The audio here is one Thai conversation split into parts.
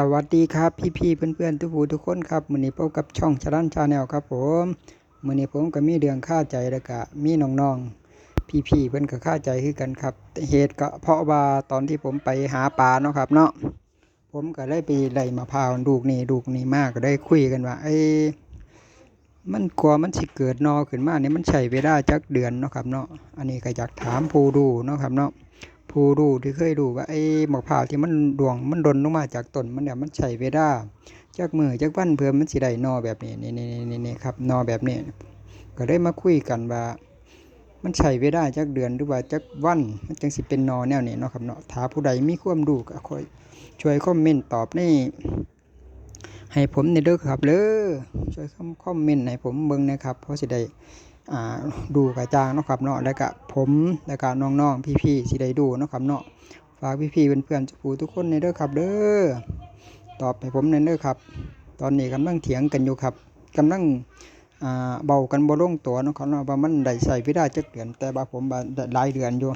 สวัสดีครับพี่พี่ๆเพื่อนทุกผู้ทุกคนครับมือนี้พบกับช่องชาลันชาแนลครับผมมือนี้ผมก็มีเรื่องค่าใจแล้วก็มีน้องๆพี่พี่เพิ่อนก็ค่าใจคือกันครับ เหตุก็เพราะว่าตอนที่ผมไปหาปลาเนาะครับ เนาะผมก็ได้ไปไล่มะพร้าวลูกนี่ลูกนี่มากก็ได้คุยกันว่าเอ้มันกลัวมันสิเกิดนอขึ้นมาเนี่ยมันใช้เวลาจักเดือนเนาะครับเนาะอันนี้ก็อยากถามผู้ดูเนาะครับเนาะ ผู้รู้ที่เคยรู้ว่าไอ้หมะพร้าวที่มันดวงมันดนลงมาจากต้นมันเนี่ยมันใช้เวลาจากมือจากวันเพื่อมันสิได้นอแบบนี้นี่นี่นี่นี่ครับนอแบบนี้ ก็ได้มาคุยกันว่า มันใช้เวลาจากเดือนหรือว่าจากวันมันจึงสิเป็นนอแนวนี้เนาะครับเนาะถ้าผู้ใดมีความรู้ก็ค่อยช่วยคอมเมนต์ตอบในให้ผมในเด้อครับเด้อช่วยคอมเมนต์ให้ผมเบิ่งนะครับเพราะสิได้ ดูกระจางเนาะครับเนาะแล้วก็ผมแล้วก็น้องๆพี่ๆสิได้ดูเนาะครับเนาะฝากพี่ๆเพื่อนๆผู้ทุกคนในเด้อครับ เด้อตอบให้ผมในเด้อครับ ตอนนี้กำลังเถียงกันอยู่ครับกำลังเบากันบ่ลงตัวเนาะครับเนาะว่ามันได้ใส่พิดาจักเดือนแต่ว่าผมว่าได้หลายเดือนอยู่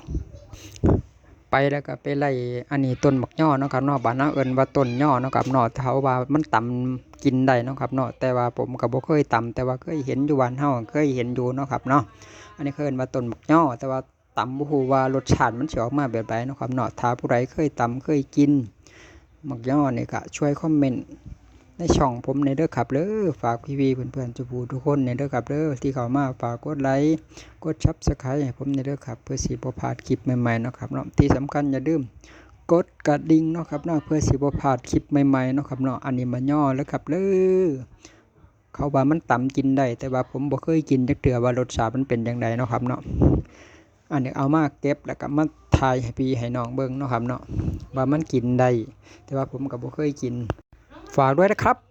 ไปแล้วก็ไปไล่อันนี้ต้นบักย่อเนาะครับเนาะบ้านเฮาเอิญว่าต้นย่อเนาะครับเนาะเขาว่ามันต่ำกินได้เนาะครับเนาะแต่ว่าผมก็บ่เคยต่ำแต่ว่าเคยเห็นอยู่บ้านเฮาเคยเห็นอยู่เนาะครับเนาะอันนี้เคยเอิญว่าต้นบักย่อแต่ว่าต่ำบ่ฮู้ว่ารสชาติมันสิออกมาแบบใดเนาะครับเนาะถ้าผู้ใดเคยต่ำเคยกินบักย่อนี่ก็ช่วยคอมเมนต์ ในช่องผมในเด้อครับเด้อฝากพี่ๆเพื่อนๆทุกผู้ทุกคนในเด้อครับเด้อที่เข้ามาฝากกดไลค์กดชับสไครต์ให้ผมในเด้อครับเพื่อสิบ่พลาดคลิปใหม่ๆเนาะครับเนาะที่สำคัญอย่าลืมกดกระดิ่งเนาะครับเนาะเพื่อสิบ่พลาดคลิปใหม่ๆเนาะครับเนาะอันนี้มาย่อแล้วครับเลยเขาว่ามันต่ำกินได้แต่ว่าผมบ่เคยกินจักเทื่อว่ารสชาติมันเป็นจังไดเนาะครับเนาะอันนี้เอามาเก็บแล้วก็มาทายให้พี่ให้น้องเบิ่งเนาะครับเนาะว่ามันกินได้แต่ว่าผมก็บ่เคยกิน ฝากด้วยนะครับ